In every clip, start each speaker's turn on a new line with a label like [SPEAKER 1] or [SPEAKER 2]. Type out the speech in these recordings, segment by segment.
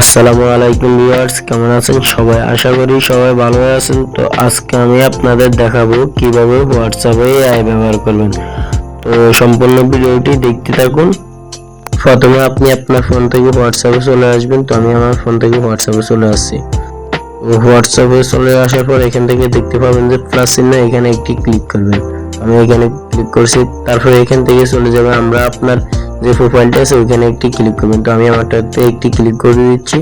[SPEAKER 1] আসসালামু আলাইকুম ভিউয়ার্স, কেমন আছেন সবাই? আশা করি সবাই ভালো আছেন। তো আজকে আমি আপনাদের দেখাবো কীভাবে হোয়াটসঅ্যাপে এআই ব্যবহার করবেন। তো সম্পূর্ণ ভিডিওটি দেখতে থাকুন। প্রথমে আপনি আপনার ফোন থেকে হোয়াটসঅ্যাপে চলে আসবেন। তো আমি আমার ফোন থেকে হোয়াটসঅ্যাপে চলে আসছি। হোয়াটসঅ্যাপে চলে আসার পর এখান থেকে দেখতে পাবেন যে প্লাস চিহ্ন এখানে একটি ক্লিক করবেন। আমি এখানে ক্লিক করছি, তারপর এখান থেকে চলে যাবে। আমরা আপনার যে প্রোফাইলটা আছে, ওইখানে একটি ক্লিক করবেন। তো আমি আমারটাতে একটি ক্লিক করে দিচ্ছি।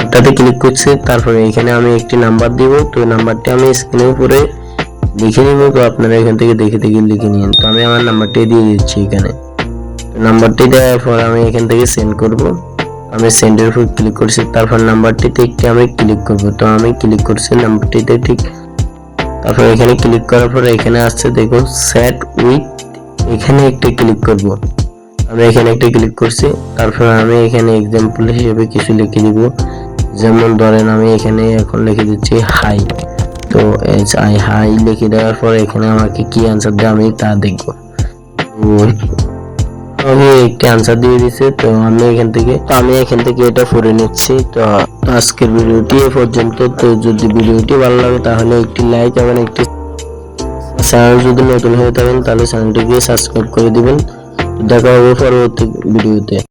[SPEAKER 1] ওটাতে ক্লিক করছি, তারপরে এখানে আমি একটি নাম্বার দিব। তো নাম্বারটি আমি স্ক্রিনের উপরে লিখে নিব, তো আপনারা এখান থেকে দেখে দেখে লিখে নিন। তো আমি আমার নাম্বারটি দিয়ে দিচ্ছি এখানে। নাম্বারটি দেওয়ার পর আমি এখান থেকে সেন্ড করব। আমি সেন্ডের উপর ক্লিক করছি, তারপর নাম্বারটিতে একটি আমি ক্লিক করব। তো আমি ক্লিক করছি নাম্বারটিতে ঠিক। তারপর এখানে ক্লিক করার পর এখানে আসছে, দেখুন সেট উইথ এখানে একটি ক্লিক করব। আমি এখানে একটি ক্লিক করছি, তারপর আমি এখানে এক্সাম্পল হিসেবে কিছু লিখে দিব। যেমন ধরেন আমি এখানে এখন লিখে দিচ্ছি হাই তো এইচ আই হাই লিখে দেওয়ার পর এখানে আমাকে কি অ্যান্সার দেয় আমি তা দেখব। আমি একটি আনসার দিয়ে দিছে, তো আমি এখান থেকে, তো আমি এখান থেকে এটা পড়ে নিচ্ছি। তো আজকের ভিডিওটি এ পর্যন্ত। তো যদি ভিডিওটি ভালো লাগে তাহলে একটি লাইক এবং একটি চ্যানেল যদি নতুন হয়ে থাকেন তাহলে চ্যানেলটিকে সাবস্ক্রাইব করে দিবেন। দেখা হবে পরবর্তী ভিডিওতে